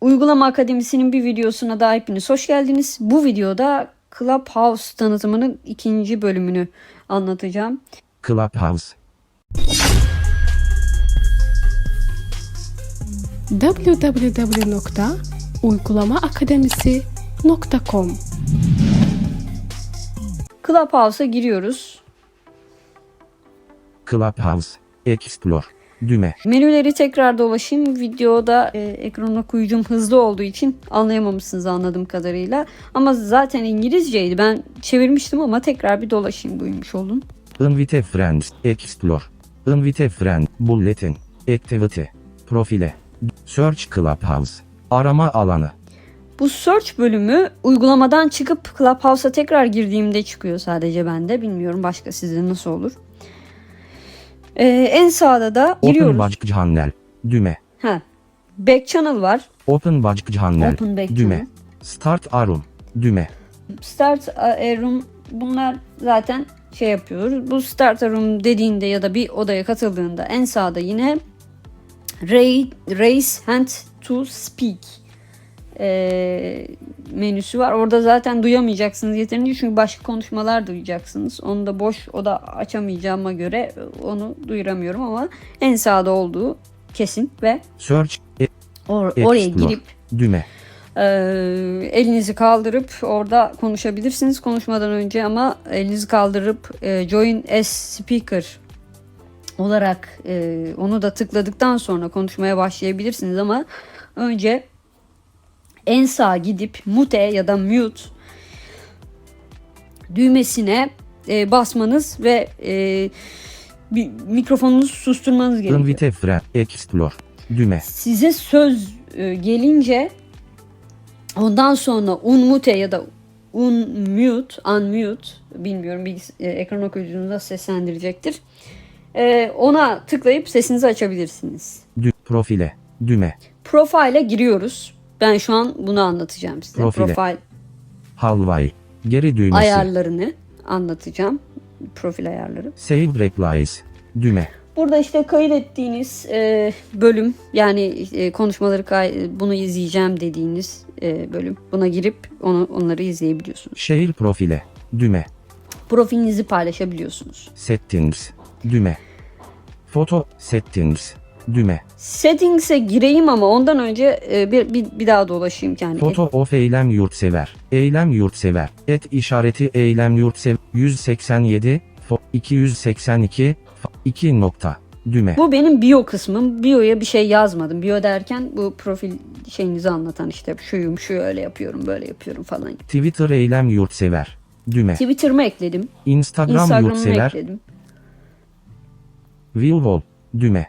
Uygulama Akademisi'nin bir videosuna da hepiniz hoş geldiniz. Bu videoda Clubhouse tanıtımının ikinci bölümünü anlatacağım. Clubhouse. www.uygulamaakademisi.com Clubhouse'a giriyoruz. Clubhouse. Explore. Düğme. Menüleri tekrar dolaşayım. Videoda e, ekrana koyucum hızlı olduğu için anlayamamışsınız anladığım kadarıyla. Ama zaten İngilizceydi. Ben çevirmiştim ama tekrar bir dolaşayım duymuş olun. Invite friends. Explore. Invite friend. Bulletin. Activity. Profile. Search Clubhouse. Arama alanı. Bu search bölümü uygulamadan çıkıp Clubhouse'a tekrar girdiğimde çıkıyor sadece bende. Bilmiyorum başka sizde nasıl olur. Ee, en sağda da Open giriyoruz. Back Channel. Düğme. Ha. Back channel var. Open Back Channel. Open Back Düğme. Channel. Start Arum. Düğme. Start a room bunlar zaten şey yapıyoruz. Bu start room dediğinde ya da bir odaya katıldığında en sağda yine raise hand to speak ee, menüsü var. Orada zaten duyamayacaksınız yeterince çünkü başka konuşmalar duyacaksınız. Onu da boş oda açamayacağıma göre onu duyuramıyorum ama en sağda olduğu kesin ve Search. E- or- oraya Explore. girip düğme. ee, elinizi kaldırıp orada konuşabilirsiniz konuşmadan önce ama elinizi kaldırıp e, join as speaker olarak e, onu da tıkladıktan sonra konuşmaya başlayabilirsiniz ama önce en sağa gidip mute ya da mute düğmesine e, basmanız ve e, bir mikrofonunuzu susturmanız gerekiyor. Explore. Düğme. Size söz e, gelince ondan sonra unmute ya da unmute, unmute bilmiyorum bilgis- e, ekran okuyucunuzda seslendirecektir. E, ona tıklayıp sesinizi açabilirsiniz. Dü- profile. Düğme. Profile'e giriyoruz. Ben şu an bunu anlatacağım size. Profile. Profile Halvay. Geri düğmesi. ayarlarını anlatacağım. Profil ayarları. Save replies. Düğme. Burada işte kaydettiğiniz e, bölüm yani e, konuşmaları kay- bunu izleyeceğim dediğiniz e, bölüm. Buna girip onu onları izleyebiliyorsunuz. Şehir profile. Düğme. Profilinizi paylaşabiliyorsunuz. Settings. Düğme. Foto settings. Düğme. Settings'e gireyim ama ondan önce e, bir, bir, bir daha dolaşayım yani. Foto of eylem yurtsever. Eylem yurtsever. Et işareti eylem yurtsever. 187. Fo 282. F 2 nokta. Düğme. Bu benim bio kısmım. Bio'ya bir şey yazmadım. Bio derken bu profil şeyinizi anlatan işte şuyum, şu öyle yapıyorum, böyle yapıyorum falan. Twitter eylem yurtsever. Düğme. Twitter'ımı ekledim. Instagram Instagram'ımı yurtsever. ekledim. View wall. Düğme.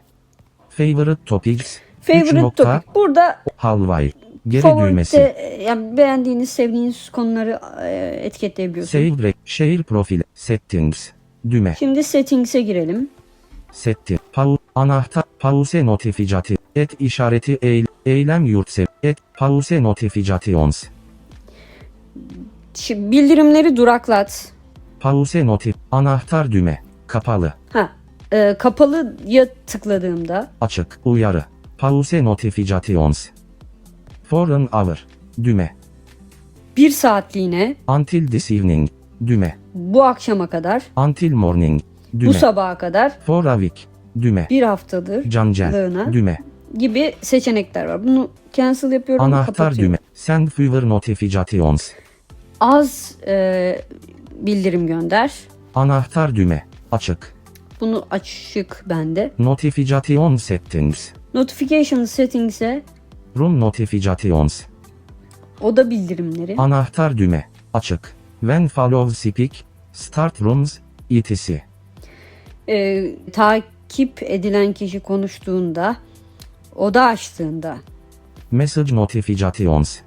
Favorite topics. Favorite nokta. topic. Burada Halvay. Geri Favorite, düğmesi. e, yani beğendiğiniz, sevdiğiniz konuları e, etiketleyebiliyorsunuz. Save. Şehir profili. Settings. Düğme. Şimdi settings'e girelim. Setti. Pau anahtar pause notificati et işareti eğ, eylem yurtsev et pause notifications Şimdi bildirimleri duraklat. pause notif anahtar düğme kapalı Ha, e, kapalıya tıkladığımda açık uyarı. Pause notifications. For an hour düğme. Bir saatliğine until this evening düğme. bu akşama kadar, until morning bu düğme sabaha kadar, for a week düğme. bir haftadır cancel düğme. gibi seçenekler var. Bunu cancel yapıyorum, anahtar düğme. Send fewer notifications. Az e, bildirim gönder. anahtar düğme. Açık Bunu açık bende. notification settings Notification settings'e Room notifications. oda bildirimleri. Anahtar düğme. Açık. When follow speak. Start rooms. etc. e, takip edilen kişi konuştuğunda, oda açtığında, Message notifications.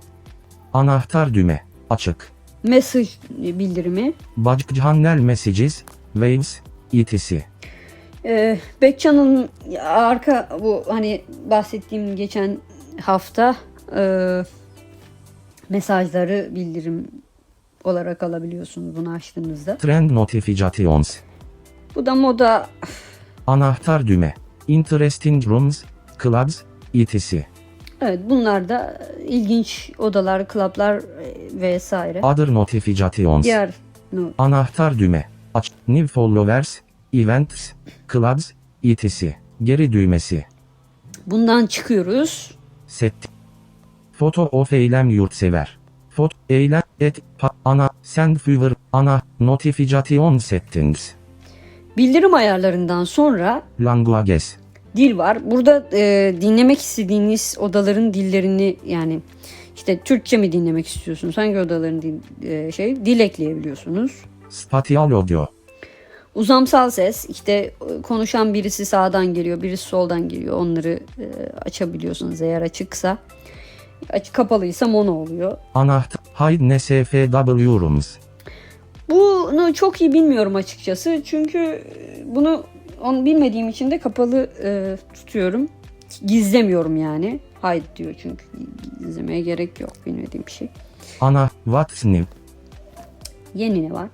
Anahtar düğme. Açık. mesaj bildirimi, channel messages. Waves. Etc. e, back channel'ın arka bu hani bahsettiğim geçen hafta e, mesajları bildirim olarak alabiliyorsunuz bunu açtığınızda. Trend notifications. Bu da moda Anahtar düğme. Interesting rooms. Clubs. etc. Evet bunlar da ilginç odalar, klaplar e, vesaire. Other notifications. Diğer no- Anahtar düğme. Aç. New followers. Events. Clubs. etc. Geri düğmesi. bundan çıkıyoruz. Set. Photo of eylem yurtsever. Fot eylem et pa, ana send favor ana notification settings. Bildirim ayarlarından sonra Languages. dil var. Burada e, dinlemek istediğiniz odaların dillerini yani işte Türkçe mi dinlemek istiyorsunuz? Hangi odaların dil, e, şey dil ekleyebiliyorsunuz. Spatial audio. Uzamsal ses işte e, konuşan birisi sağdan geliyor, birisi soldan geliyor. Onları e, açabiliyorsunuz eğer açıksa. Aç kapalıysa mono oluyor. Anahtar. Hide NSFW rooms. Bunu çok iyi bilmiyorum açıkçası. Çünkü e, bunu onu bilmediğim için de kapalı e, tutuyorum. Gizlemiyorum yani. Hide diyor çünkü gizlemeye gerek yok bilmediğim bir şey. Ana what's new. Yeni ne var?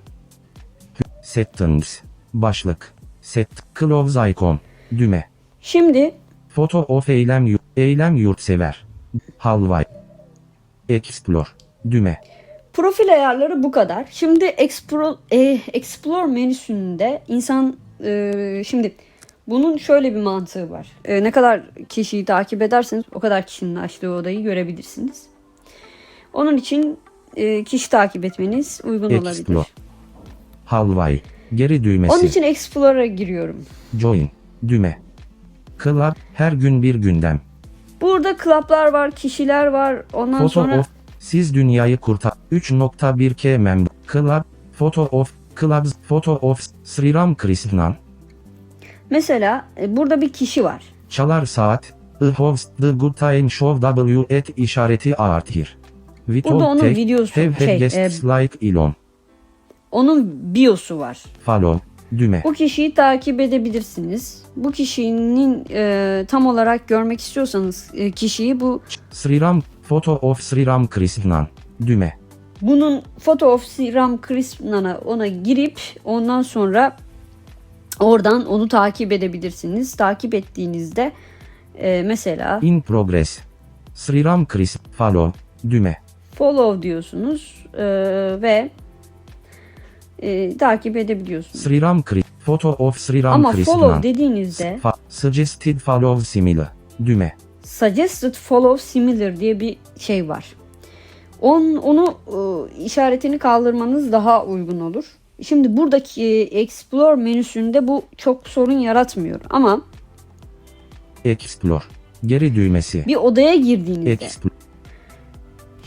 Settings. Başlık. Set. Close icon. Düğme. Şimdi Photo of eylem yurt. Eylem yurtsever. Halvay. Explore. Düğme. profil ayarları bu kadar. Şimdi Explore, e, Explore menüsünde insan e, şimdi bunun şöyle bir mantığı var. E, ne kadar kişiyi takip ederseniz o kadar kişinin açtığı odayı görebilirsiniz. Onun için e, kişi takip etmeniz uygun olabilir. Explore. Halvay. Geri düğmesi. Onun için Explore'a giriyorum. Join. Düğme. Club. Her gün bir gündem. Burada klaplar var, kişiler var. Ondan Photo sonra of. Siz dünyayı kurtar. 3.1K member. Club. Photo of. Clubs. Photo of. Sriram Krishnan. mesela e, burada bir kişi var. Çalar saat. I host the good time show W et işareti art here. We Burada onun videosu, have şey, guests like Elon. Onun biosu var. Follow. Düğme. Bu kişiyi takip edebilirsiniz. Bu kişinin e, tam olarak görmek istiyorsanız e, kişiyi bu Sriram. Photo of Sriram Krishnan. Düğme. bunun Photo of Sriram Krishna'na ona girip ondan sonra oradan onu takip edebilirsiniz. Takip ettiğinizde e, mesela In progress. Sriram Krish. Follow. Düğme. follow diyorsunuz e, ve e, takip edebiliyorsunuz. Sriram Krish. Photo of Sriram Ama Krishnan. follow dediğinizde Fa- suggested follow similar. Düğme. suggested follow similar diye bir şey var. On, onu e, işaretini kaldırmanız daha uygun olur. Şimdi buradaki e, explore menüsünde bu çok sorun yaratmıyor ama Explore. Geri düğmesi. bir odaya girdiğinizde Explore.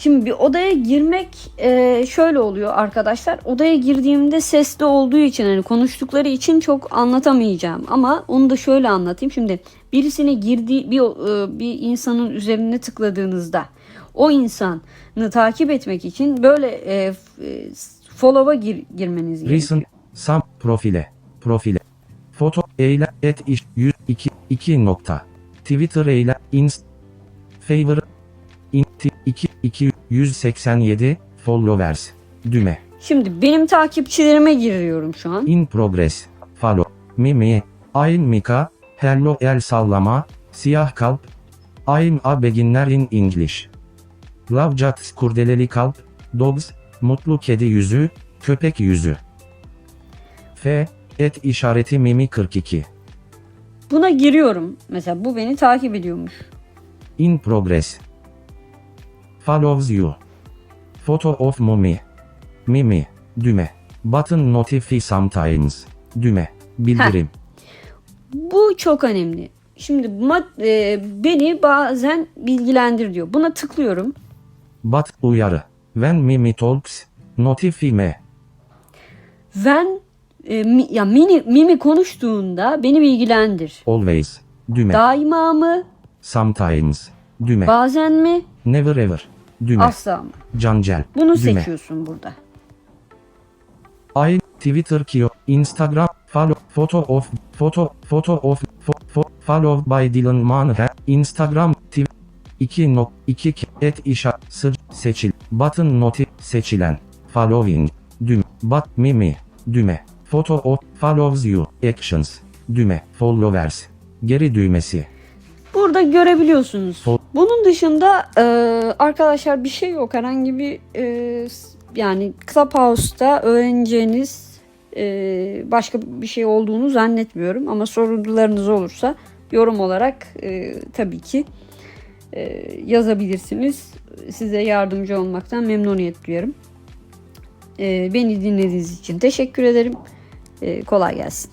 Şimdi bir odaya girmek e, şöyle oluyor arkadaşlar. Odaya girdiğimde sesli olduğu için hani konuştukları için çok anlatamayacağım. Ama onu da şöyle anlatayım. Şimdi birisine girdiği bir e, bir insanın üzerine tıkladığınızda o insanı takip etmek için böyle e, e, follow'a gir, girmeniz gerekiyor. Recent. Sam. Profile. Profile. Foto. Eyle. Et iş. 102. 2 nokta. Twitter eyle. Inst. Favor. In. 2. 2. 187. Followers. Düğme. Şimdi benim takipçilerime giriyorum şu an. In progress. Follow. Mimi. I'm Mika. Hello el sallama. Siyah kalp. I'm a beginner in English. Love Jats kurdeleli kalp. Dogs. Mutlu kedi yüzü. Köpek yüzü. F. Et işareti Mimi 42. Buna giriyorum. Mesela bu beni takip ediyormuş. In progress. Follows you. Photo of Mumi. Mimi. Düğme. Button notify sometimes. Düğme. Bildirim. Bu çok önemli. Şimdi e, beni bazen bilgilendir diyor. Buna tıklıyorum. But uyarı. When Mimi talks, notify me. Ben e, mi- ya mini Mimi konuştuğunda beni bilgilendir. Always. Düğme. Daima mı? Sometimes. Düğme. Bazen mi? Never ever. Düğme. Asla mı? Cancel. Bunu Düğme. seçiyorsun burada. I Twitter kio Instagram follow photo of photo photo of fo, fo, follow by Dylan Manhe Instagram tw 2 nok 2 k- et işa sıc seçil button noti seçilen following düğme but mimi düğme photo of follows you actions düğme followers geri düğmesi burada görebiliyorsunuz. Bunun dışında e, arkadaşlar bir şey yok. Herhangi bir e, yani Clubhouse'da öğreneceğiniz e, başka bir şey olduğunu zannetmiyorum. Ama sorularınız olursa yorum olarak e, tabii ki e, yazabilirsiniz. Size yardımcı olmaktan memnuniyet duyarım. E, beni dinlediğiniz için teşekkür ederim. E, kolay gelsin.